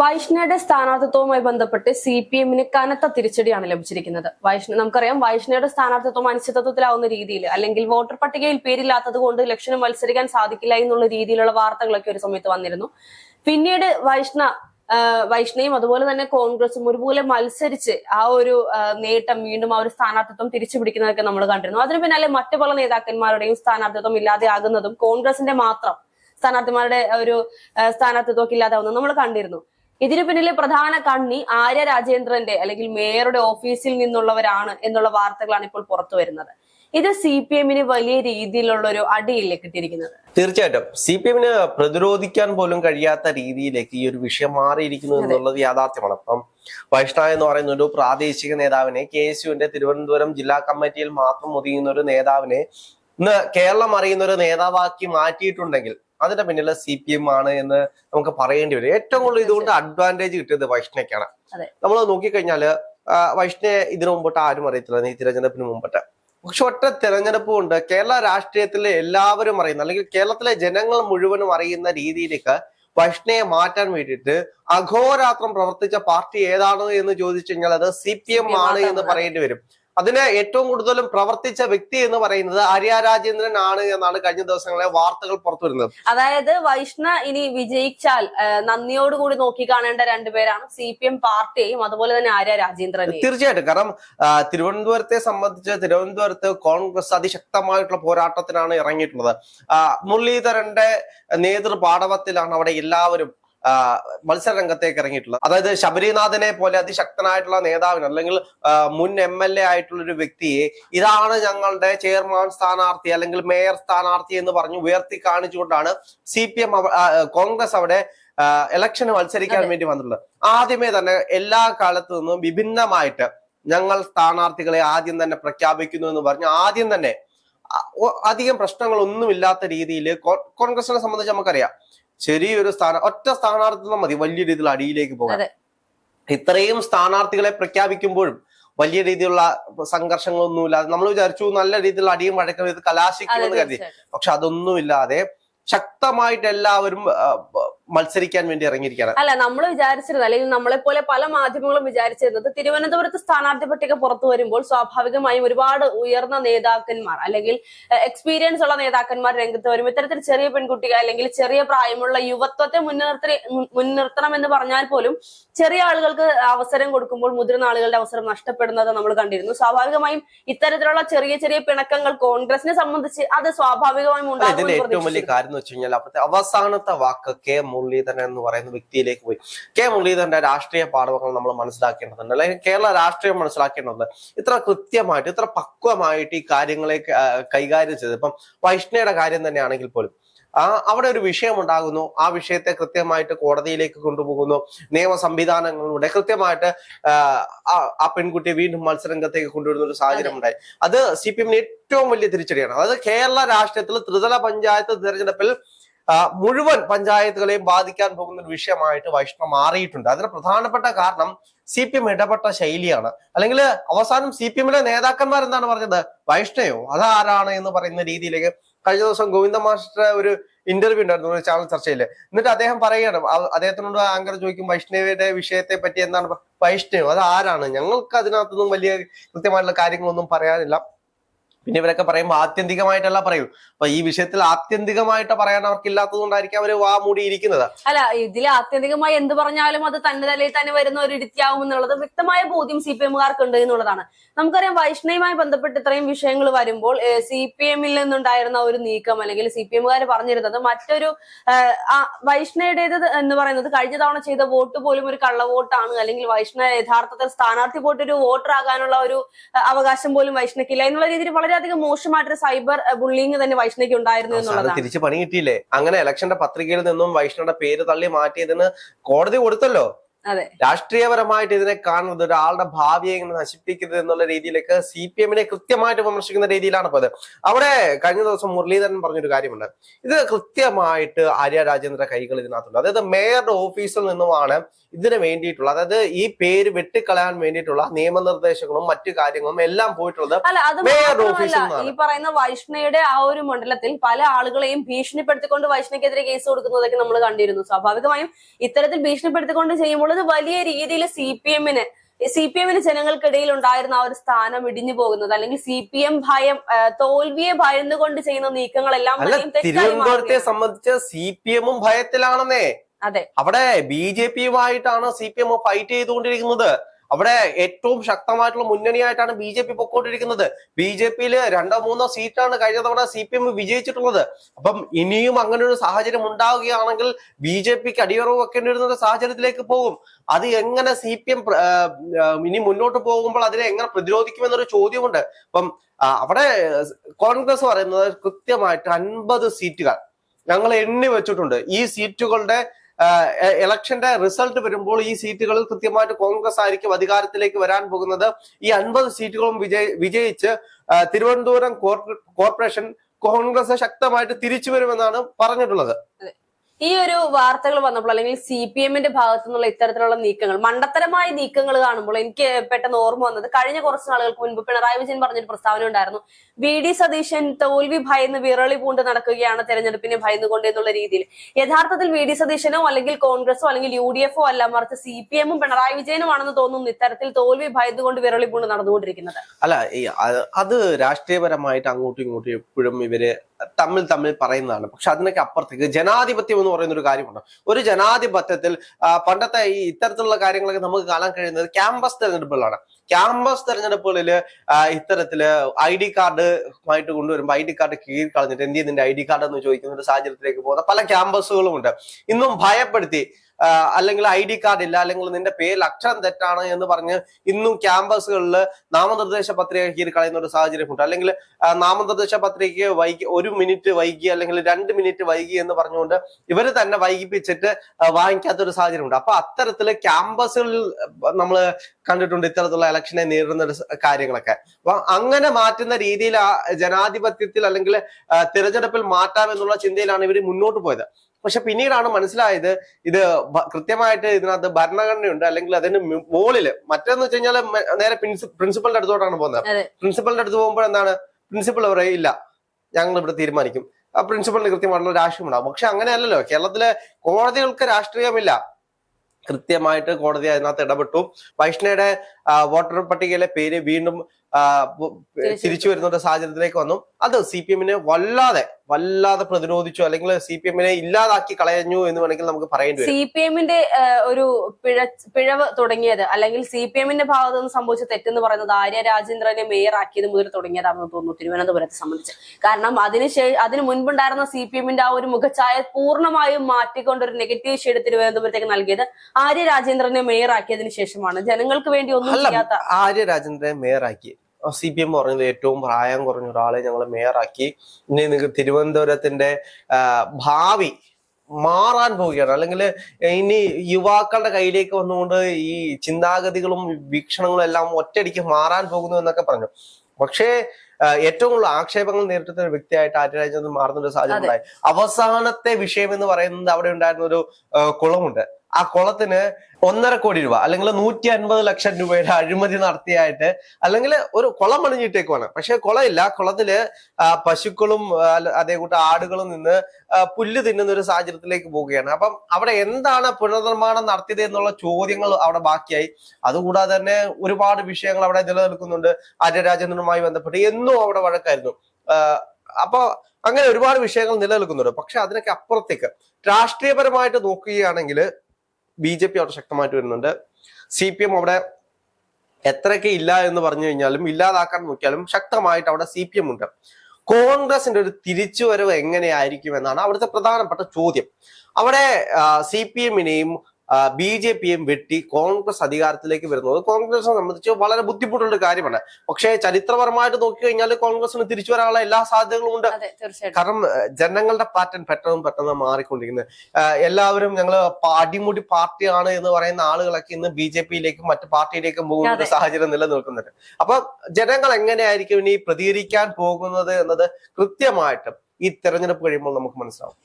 വൈഷ്ണയുടെ സ്ഥാനാർത്ഥിത്വവുമായി ബന്ധപ്പെട്ട് C P എമ്മിന് കനത്ത തിരിച്ചടിയാണ് ലഭിച്ചിരിക്കുന്നത്. വൈഷ്ണ നമുക്കറിയാം വൈഷ്ണയുടെ സ്ഥാനാർത്ഥിത്വം അനിശ്ചിതത്വത്തിലാവുന്ന രീതിയിൽ അല്ലെങ്കിൽ വോട്ടർ പട്ടികയിൽ പേരില്ലാത്തത് കൊണ്ട് ഇലക്ഷന് മത്സരിക്കാൻ സാധിക്കില്ല എന്നുള്ള രീതിയിലുള്ള വാർത്തകളൊക്കെ ഒരു സമയത്ത് വന്നിരുന്നു. പിന്നീട് വൈഷ്ണ വൈഷ്ണയും അതുപോലെ തന്നെ കോൺഗ്രസും ഒരുപോലെ മത്സരിച്ച് ആ ഒരു നേട്ടം വീണ്ടും ആ ഒരു സ്ഥാനാർത്ഥിത്വം തിരിച്ചു പിടിക്കുന്നതൊക്കെ നമ്മൾ കണ്ടിരുന്നു. അതിന് പിന്നാലെ മറ്റു പല നേതാക്കന്മാരുടെയും സ്ഥാനാർത്ഥിത്വം ഇല്ലാതെ ആകുന്നതും കോൺഗ്രസിന്റെ മാത്രം സ്ഥാനാർത്ഥിമാരുടെ ഒരു സ്ഥാനാർത്ഥിത്വമൊക്കെ ഇല്ലാതാവുന്നതും നമ്മൾ കണ്ടിരുന്നു. ഇതിനു പിന്നിലെ പ്രധാന കണ്ണി ആര്യ രാജേന്ദ്രന്റെ അല്ലെങ്കിൽ മേയറുടെ ഓഫീസിൽ നിന്നുള്ളവരാണ് എന്നുള്ള വാർത്തകളാണ് ഇപ്പോൾ പുറത്തു വരുന്നത്. ഇത് സി പി എമ്മിന് വലിയ രീതിയിലുള്ള ഒരു അടിയിലേക്ക് ഇട്ടിരിക്കുന്നത് തീർച്ചയായിട്ടും. സി പി എമ്മിന് പ്രതിരോധിക്കാൻ പോലും കഴിയാത്ത രീതിയിലേക്ക് ഈ ഒരു വിഷയം മാറിയിരിക്കുന്നു എന്നുള്ളത് യാഥാർത്ഥ്യമാണ്. അപ്പം വൈഷ്ണവ് എന്ന് പറയുന്ന ഒരു പ്രാദേശിക നേതാവിനെ കെ എസ് യുവിന്റെ തിരുവനന്തപുരം ജില്ലാ കമ്മിറ്റിയിൽ മാത്രം ഒതുങ്ങുന്ന ഒരു നേതാവിനെ ഇന്ന് കേരളം അറിയുന്ന ഒരു നേതാവാക്കി മാറ്റിയിട്ടുണ്ടെങ്കിൽ അതിന്റെ പിന്നിലെ സി പി എം ആണ് എന്ന് നമുക്ക് പറയേണ്ടി വരും. ഏറ്റവും കൂടുതൽ ഇതുകൊണ്ട് അഡ്വാന്റേജ് കിട്ടിയത് വൈഷ്ണയ്ക്കാണ്. നമ്മൾ നോക്കിക്കഴിഞ്ഞാൽ വൈഷ്ണയെ ഇതിനു മുമ്പോട്ട് ആരും അറിയത്തില്ല. ഈ തിരഞ്ഞെടുപ്പിന് മുമ്പിട്ട്. പക്ഷെ ഒറ്റ തെരഞ്ഞെടുപ്പ് കൊണ്ട് കേരള രാഷ്ട്രീയത്തിലെ എല്ലാവരും അറിയുന്ന അല്ലെങ്കിൽ കേരളത്തിലെ ജനങ്ങൾ മുഴുവനും അറിയുന്ന രീതിയിലേക്ക് വൈഷ്ണയെ മാറ്റാൻ വേണ്ടിയിട്ട് അഘോരാത്രം പ്രവർത്തിച്ച പാർട്ടി ഏതാണ് എന്ന് ചോദിച്ചു കഴിഞ്ഞാൽ അത് സി പി എം ആണ് എന്ന് പറയേണ്ടി വരും. അതിന് ഏറ്റവും കൂടുതലും പ്രവർത്തിച്ച വ്യക്തി എന്ന് പറയുന്നത് ആര്യ രാജേന്ദ്രൻ ആണ് എന്നാണ് കഴിഞ്ഞ ദിവസങ്ങളിലെ വാർത്തകൾ പുറത്തു വരുന്നത് അതായത് വൈഷ്ണ ഇനി വിജയിച്ചാൽ നന്ദിയോടുകൂടി നോക്കി കാണേണ്ട രണ്ടുപേരാണ് സി പി എം പാർട്ടിയെയും അതുപോലെ തന്നെ ആര്യ രാജേന്ദ്രൻ തീർച്ചയായിട്ടും. കാരണം തിരുവനന്തപുരത്തെ സംബന്ധിച്ച് തിരുവനന്തപുരത്ത് കോൺഗ്രസ് അതിശക്തമായിട്ടുള്ള പോരാട്ടത്തിനാണ് ഇറങ്ങിയിട്ടുള്ളത്. മുരളീധരന്റെ നേതൃപാടവത്തിലാണ് അവിടെ എല്ലാവരും മത്സരരംഗത്തേക്ക് ഇറങ്ങിയിട്ടുള്ളത്. അതായത് ശബരിനാഥനെ പോലെ അതിശക്തനായിട്ടുള്ള നേതാവിന് അല്ലെങ്കിൽ മുൻ എം എൽ എ ആയിട്ടുള്ള ഒരു വ്യക്തിയെ ഇതാണ് ഞങ്ങളുടെ ചെയർമാൻ സ്ഥാനാർത്ഥി അല്ലെങ്കിൽ മേയർ സ്ഥാനാർത്ഥി എന്ന് പറഞ്ഞ് ഉയർത്തി കാണിച്ചുകൊണ്ടാണ് സി പി എം കോൺഗ്രസ് അവിടെ ഇലക്ഷന് മത്സരിക്കാൻ വേണ്ടി വന്നിട്ടുള്ളത്. ആദ്യമേ തന്നെ എല്ലാ കാലത്തു നിന്നും വിഭിന്നമായിട്ട് ഞങ്ങൾ സ്ഥാനാർത്ഥികളെ ആദ്യം തന്നെ പ്രഖ്യാപിക്കുന്നു എന്ന് പറഞ്ഞ് ആദ്യം തന്നെ അധികം പ്രശ്നങ്ങളൊന്നുമില്ലാത്ത രീതിയിൽ കോൺഗ്രസിനെ സംബന്ധിച്ച് നമുക്കറിയാം. ചെറിയൊരു സ്ഥാന ഒറ്റ സ്ഥാനാർത്ഥിത്വം മതി വലിയ രീതിയിൽ അടിയിലേക്ക് പോകാൻ. ഇത്രയും സ്ഥാനാർത്ഥികളെ പ്രഖ്യാപിക്കുമ്പോഴും വലിയ രീതിയിലുള്ള സംഘർഷങ്ങളൊന്നുമില്ലാതെ നമ്മൾ വിചാരിച്ചു നല്ല രീതിയിൽ അടിയും വഴക്കം ഇത് കലാശിക്കുമെന്ന് കരുതി. പക്ഷെ അതൊന്നുമില്ലാതെ ശക്തമായിട്ട് എല്ലാവരും മത്സരിക്കാൻ വേണ്ടി ഇറങ്ങിയിരിക്കുകയാണ്. അല്ല നമ്മൾ വിചാരിച്ചിരുന്നത് അല്ലെങ്കിൽ നമ്മളെ പോലെ പല മാധ്യമങ്ങളും വിചാരിച്ചിരുന്നത് തിരുവനന്തപുരത്ത് സ്ഥാനാർത്ഥി പട്ടിക പുറത്തു വരുമ്പോൾ സ്വാഭാവികമായും ഒരുപാട് ഉയർന്ന നേതാക്കന്മാർ അല്ലെങ്കിൽ എക്സ്പീരിയൻസ് ഉള്ള നേതാക്കന്മാർ രംഗത്ത് വരും. ഇത്തരത്തിൽ ചെറിയ പെൺകുട്ടികൾ അല്ലെങ്കിൽ ചെറിയ പ്രായമുള്ള യുവത്വത്തെ മുൻനിർത്തി മുൻനിർത്തണം എന്ന് പറഞ്ഞാൽ പോലും ചെറിയ ആളുകൾക്ക് അവസരം കൊടുക്കുമ്പോൾ മുതിർന്ന ആളുകളുടെ അവസരം നഷ്ടപ്പെടുന്നത് നമ്മൾ കണ്ടിരുന്നു. സ്വാഭാവികമായും ഇത്തരത്തിലുള്ള ചെറിയ ചെറിയ പിണക്കങ്ങൾ കോൺഗ്രസിനെ സംബന്ധിച്ച് അത് സ്വാഭാവികമായും ഉണ്ടാകും ഏറ്റവും വലിയ കാര്യം എന്ന് വെച്ച് കഴിഞ്ഞാൽ അപ്പത്തെ അവസാനത്തെ വാക്ക് കെ മുരളീധരൻ എന്ന് പറയുന്ന വ്യക്തിയിലേക്ക് പോയി. കെ മുരളീധരന്റെ രാഷ്ട്രീയ പാഠവങ്ങൾ നമ്മൾ മനസ്സിലാക്കേണ്ടതുണ്ട്. അല്ലെങ്കിൽ കേരള രാഷ്ട്രീയം മനസ്സിലാക്കേണ്ടതുണ്ട്. ഇത്ര കൃത്യമായിട്ട് ഇത്ര പക്വമായിട്ട് ഈ കാര്യങ്ങളെ കൈകാര്യം ചെയ്ത് ഇപ്പം വൈഷ്ണയുടെ കാര്യം തന്നെയാണെങ്കിൽ പോലും അവിടെ ഒരു വിഷയം ഉണ്ടാകുന്നു ആ വിഷയത്തെ കൃത്യമായിട്ട് കോടതിയിലേക്ക് കൊണ്ടുപോകുന്നു. നിയമ സംവിധാനങ്ങളിലൂടെ കൃത്യമായിട്ട് ആ, പെൺകുട്ടിയെ വീണ്ടും മത്സരരംഗത്തേക്ക് കൊണ്ടുവരുന്ന ഒരു സാഹചര്യം ഉണ്ടായി. അത് സി പി എമ്മിന് ഏറ്റവും വലിയ തിരിച്ചടിയാണ്. അതായത് കേരള രാഷ്ട്രീയത്തിൽ ത്രിതല പഞ്ചായത്ത് തിരഞ്ഞെടുപ്പിൽ മുഴുവൻ പഞ്ചായത്തുകളെയും ബാധിക്കാൻ പോകുന്ന ഒരു വിഷയമായിട്ട് വൈഷ്ണവ് മാറിയിട്ടുണ്ട്. അതിന് പ്രധാനപ്പെട്ട കാരണം സി പി എം ഇടപെട്ട ശൈലിയാണ്. അല്ലെങ്കിൽ അവസാനം സി പി എമ്മിലെ നേതാക്കന്മാർ എന്താണ് പറഞ്ഞത്? വൈഷ്ണയോ അതാരാണ് എന്ന് പറയുന്ന രീതിയിലേക്ക് കഴിഞ്ഞ ദിവസം ഗോവിന്ദ മാസ്റ്റർ ഒരു ഇന്റർവ്യൂ ഉണ്ടായിരുന്നു ചാനൽ ചർച്ചയിൽ എന്നിട്ട് അദ്ദേഹം പറയുകയാണ് അദ്ദേഹത്തിനോട് ആങ്കർ ചോദിക്കും വൈഷ്ണവിയുടെ വിഷയത്തെ പറ്റി എന്താണ് വൈഷ്ണവ് അത് ആരാണ്? ഞങ്ങൾക്ക് അതിനകത്തൊന്നും വലിയ കൃത്യമായിട്ടുള്ള കാര്യങ്ങളൊന്നും പറയാനില്ല. പിന്നെ ഇവരൊക്കെ പറയുമ്പോൾ ആത്യന്തികമായിട്ടല്ല പറയൂ. അപ്പൊ ഈ വിഷയത്തിൽ ആത്യന്തികമായിട്ട് പറയാൻ അവർക്ക് ഇല്ലാത്തത് കൊണ്ടായിരിക്കും അവർ വാ മൂടിയിരിക്കുന്നത് അല്ല ഇതിൽ ആത്യന്തികമായി എന്ത് പറഞ്ഞാലും അത് തന്റെ തലയിൽ തന്നെ വരുന്ന ഒരു ഇടുത്തിയാവും എന്നുള്ളത് വ്യക്തമായ ബോധ്യം സി പി എമ്മുകാർക്ക് ഉണ്ട് എന്നുള്ളതാണ്. നമുക്കറിയാം വൈഷ്ണവുമായി ബന്ധപ്പെട്ട് ഇത്രയും വിഷയങ്ങൾ വരുമ്പോൾ സി പി എമ്മിൽ നിന്നുണ്ടായിരുന്ന ഒരു നീക്കം അല്ലെങ്കിൽ സി പി എമ്മുകാർ പറഞ്ഞിരുന്നത് മറ്റൊരു വൈഷ്ണയുടേത് എന്ന് പറയുന്നത് കഴിഞ്ഞ തവണ ചെയ്ത വോട്ട് പോലും ഒരു കള്ളവോട്ടാണ് അല്ലെങ്കിൽ വൈഷ്ണ യഥാർത്ഥത്തിൽ സ്ഥാനാർത്ഥി പോയിട്ട് ഒരു വോട്ടർ ആകാനുള്ള ഒരു അവകാശം പോലും വൈഷ്ണയ്ക്കില്ല എന്നുള്ള രീതിയിൽ വളരെയധികം മോശമായിട്ടൊരു സൈബർ ബുള്ളിങ് തന്നെ വൈഷ്ണയ്ക്ക് ഉണ്ടായിരുന്നു എന്നുള്ളതാണ്. തിരിച്ചു പണി കിട്ടിയില്ലേ? അങ്ങനെ ഇലക്ഷന്റെ പത്രികയിൽ നിന്നും വൈഷ്ണയുടെ പേര് തള്ളി മാറ്റിയതിന് കോടതി കൊടുത്തല്ലോ? രാഷ്ട്രീയപരമായിട്ട് ഇതിനെ കാണുന്നത് ഒരാളുടെ ഭാവിയെ ഇങ്ങനെ നശിപ്പിക്കുന്നത് എന്നുള്ള രീതിയിലേക്ക് സി പി എമ്മിനെ കൃത്യമായിട്ട് വിമർശിക്കുന്ന രീതിയിലാണ് പോയത് അവിടെ കഴിഞ്ഞ ദിവസം മുരളീധരൻ പറഞ്ഞൊരു കാര്യമുണ്ട്. ഇത് കൃത്യമായിട്ട് ആര്യ രാജേന്ദ്ര കൈകൾ ഇതിനകത്തുണ്ട്. അതായത് മേയറുടെ ഓഫീസിൽ നിന്നുമാണ് ഇതിന് വേണ്ടിയിട്ടുള്ള അതായത് ഈ പേര് വെട്ടിക്കളയാൻ വേണ്ടിയിട്ടുള്ള നിയമനിർദ്ദേശങ്ങളും മറ്റു കാര്യങ്ങളും എല്ലാം പോയിട്ടുള്ളത് മേയറുടെ ഓഫീസിൽ ഈ പറയുന്ന വൈഷ്ണയുടെ ആ ഒരു മണ്ഡലത്തിൽ പല ആളുകളെയും ഭീഷണിപ്പെടുത്തിക്കൊണ്ട് വൈഷ്ണയ്ക്കെതിരെ കേസ് കൊടുക്കുന്നതൊക്കെ നമ്മൾ കണ്ടിരുന്നു. സ്വാഭാവികമായും ഇത്തരത്തിൽ ഭീഷണിപ്പെടുത്തിക്കൊണ്ട് ചെയ്യുമ്പോൾ ഇത് വലിയ രീതിയിൽ സി പി എമ്മിന് സി പി എമ്മിന് ജനങ്ങൾക്കിടയിൽ ഉണ്ടായിരുന്ന ആ ഒരു സ്ഥാനം ഇടിഞ്ഞു പോകുന്നത്. അല്ലെങ്കിൽ സി പി എം ഭയം തോൽവിയെ ഭയന്നുകൊണ്ട് ചെയ്യുന്ന നീക്കങ്ങളെല്ലാം തിരുവനന്തപുരത്തെ സംബന്ധിച്ച് സി പി എമ്മും ഭയത്തിലാണെന്നേ. അതെ. അവിടെ ബി ജെ പിയുമായിട്ടാണ് സി പി എം ഫൈറ്റ് ചെയ്തുകൊണ്ടിരിക്കുന്നത്. അവിടെ ഏറ്റവും ശക്തമായിട്ടുള്ള മുന്നണിയായിട്ടാണ് ബി ജെ പി പൊക്കോണ്ടിരിക്കുന്നത്. ബി ജെ പിയിൽ രണ്ടോ മൂന്നോ സീറ്റാണ് കഴിഞ്ഞ തവണ സി പി എം വിജയിച്ചിട്ടുള്ളത്. അപ്പം ഇനിയും അങ്ങനെ ഒരു സാഹചര്യം ഉണ്ടാവുകയാണെങ്കിൽ ബി ജെ പിക്ക് അടിയറവ് വെക്കേണ്ടി വരുന്ന ഒരു സാഹചര്യത്തിലേക്ക് പോകും. അത് എങ്ങനെ സി പി എം ഇനി മുന്നോട്ട് പോകുമ്പോൾ അതിനെ എങ്ങനെ പ്രതിരോധിക്കുമെന്നൊരു ചോദ്യമുണ്ട്. അപ്പം അവിടെ കോൺഗ്രസ് പറയുന്നത് കൃത്യമായിട്ട് അൻപത് സീറ്റുകൾ ഞങ്ങൾ എണ്ണി വെച്ചിട്ടുണ്ട്. ഈ സീറ്റുകളുടെ ഇലക്ഷന്റെ റിസൾട്ട് വരുമ്പോൾ ഈ സീറ്റുകളിൽ കൃത്യമായിട്ട് കോൺഗ്രസ് ആയിരിക്കും അധികാരത്തിലേക്ക് വരാൻ പോകുന്നത്. ഈ അൻപത് സീറ്റുകളും വിജയി വിജയിച്ച് തിരുവനന്തപുരം കോർപ്പറേഷൻ കോൺഗ്രസ് ശക്തമായിട്ട് തിരിച്ചു വരുമെന്നാണ് പറഞ്ഞിട്ടുള്ളത്. ഈ ഒരു വാർത്തകൾ വന്നപ്പോൾ അല്ലെങ്കിൽ സി പി എമ്മിന്റെ ഭാഗത്തു നിന്നുള്ള ഇത്തരത്തിലുള്ള നീക്കങ്ങൾ മണ്ടത്തരമായ നീക്കങ്ങൾ കാണുമ്പോൾ എനിക്ക് പെട്ടെന്ന് ഓർമ്മ വന്നത് കഴിഞ്ഞ കുറച്ച് നാളുകൾക്ക് മുൻപ് പിണറായി വിജയൻ പറഞ്ഞൊരു പ്രസ്താവന ഉണ്ടായിരുന്നു. വി ഡി സതീശൻ തോൽവി ഭയന്ന് വിറളി പൂണ്ട് നടക്കുകയാണ് തെരഞ്ഞെടുപ്പിനെ ഭയന്നുകൊണ്ട് എന്നുള്ള രീതിയിൽ. യഥാർത്ഥത്തിൽ വി ഡി സതീശനോ അല്ലെങ്കിൽ കോൺഗ്രസോ അല്ലെങ്കിൽ യു ഡി എഫോ അല്ല മറിച്ച് സി പി എമ്മും പിണറായി വിജയനും ആണെന്ന് തോന്നുന്നു ഇത്തരത്തിൽ തോൽവി ഭയന്നുകൊണ്ട് വിറളി പൂണ്ട് നടന്നുകൊണ്ടിരിക്കുന്നത്. അല്ല അത് രാഷ്ട്രീയപരമായിട്ട് അങ്ങോട്ടും ഇങ്ങോട്ടും എപ്പോഴും ഇവർ തമ്മിൽ തമ്മിൽ പറയുന്നതാണ്. പക്ഷെ അതിനൊക്കെ അപ്പുറത്തേക്ക് ജനാധിപത്യം എന്ന് പറയുന്ന ഒരു കാര്യമുണ്ട്. ഒരു ജനാധിപത്യത്തിൽ പണ്ടത്തെ ഈ ഇത്തരത്തിലുള്ള കാര്യങ്ങളൊക്കെ നമുക്ക് കാണാൻ കഴിയുന്നത് ക്യാമ്പസ് തെരഞ്ഞെടുപ്പുകളാണ്. ക്യാമ്പസ് തെരഞ്ഞെടുപ്പുകളിൽ ഇത്തരത്തിൽ ഐ ഡി കാർഡ് ആയിട്ട് കൊണ്ടുവരുമ്പോൾ ഐ ഡി കാർഡ് കീഴിൽ കളഞ്ഞിട്ട് എന്ത് ചെയ്യുന്നുണ്ട്? ഐ ഡി കാർഡ് എന്ന് ചോദിക്കുന്ന ഒരു സാഹചര്യത്തിലേക്ക് പോകുന്ന പല ക്യാമ്പസുകളും ഉണ്ട്. ഇന്നും ഭയപ്പെടുത്തി അല്ലെങ്കിൽ ഐ ഡി കാർഡ് ഇല്ല അല്ലെങ്കിൽ നിന്റെ പേര് അക്ഷരം തെറ്റാണ് എന്ന് പറഞ്ഞ് ഇന്നും ക്യാമ്പസുകളിൽ നാമനിർദ്ദേശ പത്രിക കീറി കളയുന്ന ഒരു സാഹചര്യമുണ്ട്. അല്ലെങ്കിൽ നാമനിർദ്ദേശ പത്രികയ്ക്ക് വൈകി ഒരു മിനിറ്റ് വൈകി അല്ലെങ്കിൽ രണ്ട് മിനിറ്റ് വൈകി എന്ന് പറഞ്ഞുകൊണ്ട് ഇവർ തന്നെ വൈകിപ്പിച്ചിട്ട് വാങ്ങിക്കാത്ത ഒരു സാഹചര്യമുണ്ട്. അപ്പൊ അത്തരത്തിൽ ക്യാമ്പസുകളിൽ നമ്മൾ കണ്ടിട്ടുണ്ട് ഇത്തരത്തിലുള്ള ഇലക്ഷനെ നേരിടുന്ന കാര്യങ്ങളൊക്കെ. അപ്പൊ അങ്ങനെ മാറ്റുന്ന രീതിയിൽ ജനാധിപത്യത്തിൽ അല്ലെങ്കിൽ തിരഞ്ഞെടുപ്പിൽ മാറ്റാം എന്നുള്ള ചിന്തയിലാണ് ഇവർ മുന്നോട്ട് പോയത്. പക്ഷെ പിന്നീടാണ് മനസ്സിലായത് ഇത് കൃത്യമായിട്ട് ഇതിനകത്ത് ഭരണഘടനയുണ്ട് അല്ലെങ്കിൽ അതിന് മുകളിൽ മറ്റേന്ന് വെച്ച് കഴിഞ്ഞാൽ നേരെ പ്രിൻസിപ്പളിന്റെ അടുത്തോട്ടാണ് പോകുന്നത്. പ്രിൻസിപ്പളിന്റെ അടുത്ത് പോകുമ്പോൾ എന്താണ്? പ്രിൻസിപ്പൾ പറയും ഇല്ല ഞങ്ങൾ ഇവിടെ തീരുമാനിക്കും. ആ പ്രിൻസിപ്പളിന് കൃത്യമായിട്ടുള്ള രാഷ്ട്രീയം ഉണ്ടാവും പക്ഷെ അങ്ങനെയല്ലല്ലോ കേരളത്തിലെ കോടതികൾക്ക് രാഷ്ട്രീയമില്ല. കൃത്യമായിട്ട് കോടതി അതിനകത്ത് ഇടപെട്ടു. വൈഷ്ണയുടെ വോട്ടർ പട്ടികയിലെ പേര് വീണ്ടും തിരിച്ചു വരുന്ന. സാഹചര്യത്തിലേക്ക് വന്നു. അത് സി പി എമ്മിന് വല്ലാതെ വല്ലാതെ പ്രതിരോധിച്ചു അല്ലെങ്കിൽ സി പി എമ്മിനെ ഇല്ലാതാക്കി കളയഞ്ഞു എന്ന് വേണമെങ്കിൽ നമുക്ക് പറയേണ്ടി സി പി എമ്മിന്റെ ഒരു പിഴ പിഴവ് തുടങ്ങിയത് അല്ലെങ്കിൽ സി പി എമ്മിന്റെ ഭാഗത്ത് നിന്ന് സംഭവിച്ച തെറ്റെന്ന് പറയുന്നത് ആര്യ രാജേന്ദ്രനെ മേയറാക്കിയത് മുതൽ തുടങ്ങിയതാണെന്ന് തോന്നുന്നു തിരുവനന്തപുരത്തെ സംബന്ധിച്ച്. കാരണം അതിന് ശേ- അതിന് മുൻപുണ്ടായിരുന്ന സി പി എമ്മിന്റെ ആ ഒരു മുഖച്ഛായ പൂർണമായും മാറ്റിക്കൊണ്ട് ഒരു നെഗറ്റീവ് ഷെയ്ഡ് തിരുവനന്തപുരത്തേക്ക് നൽകിയത് ആര്യ രാജേന്ദ്രനെ മേയർ ആക്കിയതിനു ശേഷമാണ്. ജനങ്ങൾക്ക് വേണ്ടി ഒന്നും ചെയ്യാത്ത ആര്യ രാജേന്ദ്രനെ മേയറാക്കി സി പി എം പറഞ്ഞത് ഏറ്റവും പ്രായം കുറഞ്ഞ ഒരാളെ ഞങ്ങൾ മേയറാക്കി. ഇനി നിങ്ങൾക്ക് തിരുവനന്തപുരത്തിന്റെ ഭാവി മാറാൻ പോവുകയാണ്. അല്ലെങ്കിൽ ഇനി യുവാക്കളുടെ കയ്യിലേക്ക് വന്നുകൊണ്ട് ഈ ചിന്താഗതികളും വീക്ഷണങ്ങളും എല്ലാം ഒറ്റയടിക്ക് മാറാൻ പോകുന്നു എന്നൊക്കെ പറഞ്ഞു. പക്ഷേ ഏറ്റവും കൂടുതൽ ആക്ഷേപങ്ങൾ നേരിട്ടുന്ന ഒരു വ്യക്തിയായിട്ട് ആര്യ രാജേന്ദ്രൻ മാറുന്ന ഒരു സാഹചര്യം ഉണ്ടായി. അവസാനത്തെ വിഷയം എന്ന് പറയുന്നത് അവിടെ ഉണ്ടായിരുന്ന ഒരു കുളമുണ്ട്. ആ കുളത്തിന് ഒന്നര കോടി രൂപ അല്ലെങ്കിൽ നൂറ്റി അൻപത് ലക്ഷം രൂപയുടെ അഴിമതി നടത്തിയായിട്ട് അല്ലെങ്കിൽ ഒരു കുളം പണിഞ്ഞിട്ടേക്കുവാണ് പക്ഷെ കുളമില്ല. കുളത്തിൽ പശുക്കളും അതേ കൂട്ട ആടുകളും നിന്ന് പുല്ല് തിന്നുന്ന ഒരു സാഹചര്യത്തിലേക്ക് പോവുകയാണ്. അപ്പം അവിടെ എന്താണ് പുനർനിർമ്മാണം നടത്തിയത് എന്നുള്ള ചോദ്യങ്ങൾ അവിടെ ബാക്കിയായി. അതുകൂടാതെ തന്നെ ഒരുപാട് വിഷയങ്ങൾ അവിടെ നിലനിൽക്കുന്നുണ്ട്. ആര്യരാജേന്ദ്രനുമായി ബന്ധപ്പെട്ട് എന്നും അവിടെ വഴക്കായിരുന്നു. അപ്പൊ അങ്ങനെ ഒരുപാട് വിഷയങ്ങൾ നിലനിൽക്കുന്നുണ്ട്. പക്ഷെ അതിനൊക്കെ അപ്പുറത്തേക്ക് രാഷ്ട്രീയപരമായിട്ട് നോക്കുകയാണെങ്കിൽ ബി ജെ പി അവിടെ ശക്തമായിട്ട് വരുന്നുണ്ട്. സി പി എം അവിടെ എത്രയൊക്കെ ഇല്ല എന്ന് പറഞ്ഞു കഴിഞ്ഞാലും ഇല്ലാതാക്കാൻ നോക്കിയാലും ശക്തമായിട്ട് അവിടെ സി പി എം ഉണ്ട്. കോൺഗ്രസിന്റെ ഒരു തിരിച്ചുവരവ് എങ്ങനെയായിരിക്കും എന്നാണ് അവിടുത്തെ പ്രധാനപ്പെട്ട ചോദ്യം. അവിടെ സി പി എമ്മിനെയും ബി ജെ പിയും വെട്ടി കോൺഗ്രസ് അധികാരത്തിലേക്ക് വരുന്നത്. കോൺഗ്രസിനെ സംബന്ധിച്ച് വളരെ ബുദ്ധിമുട്ടുള്ള ഒരു കാര്യമാണ്. പക്ഷെ ചരിത്രപരമായിട്ട് നോക്കി കഴിഞ്ഞാൽ കോൺഗ്രസിന് തിരിച്ചു വരാനുള്ള എല്ലാ സാധ്യതകളും ഉണ്ട്. കാരണം ജനങ്ങളുടെ പാറ്റേൺ പെട്ടെന്ന് പെട്ടെന്ന് മാറിക്കൊണ്ടിരിക്കുന്നത് എല്ലാവരും ഞങ്ങൾ അടിമുടി പാർട്ടിയാണ് എന്ന് പറയുന്ന ആളുകളൊക്കെ ഇന്ന് ബി ജെ പിയിലേക്കും മറ്റു പാർട്ടിയിലേക്കും പോകുന്ന ഒരു സാഹചര്യം നിലനിൽക്കുന്നുണ്ട്. അപ്പൊ ജനങ്ങൾ എങ്ങനെയായിരിക്കും ഇനി പ്രതികരിക്കാൻ പോകുന്നത് എന്നത് കൃത്യമായിട്ടും ഈ തെരഞ്ഞെടുപ്പ് കഴിയുമ്പോൾ നമുക്ക് മനസ്സിലാവും.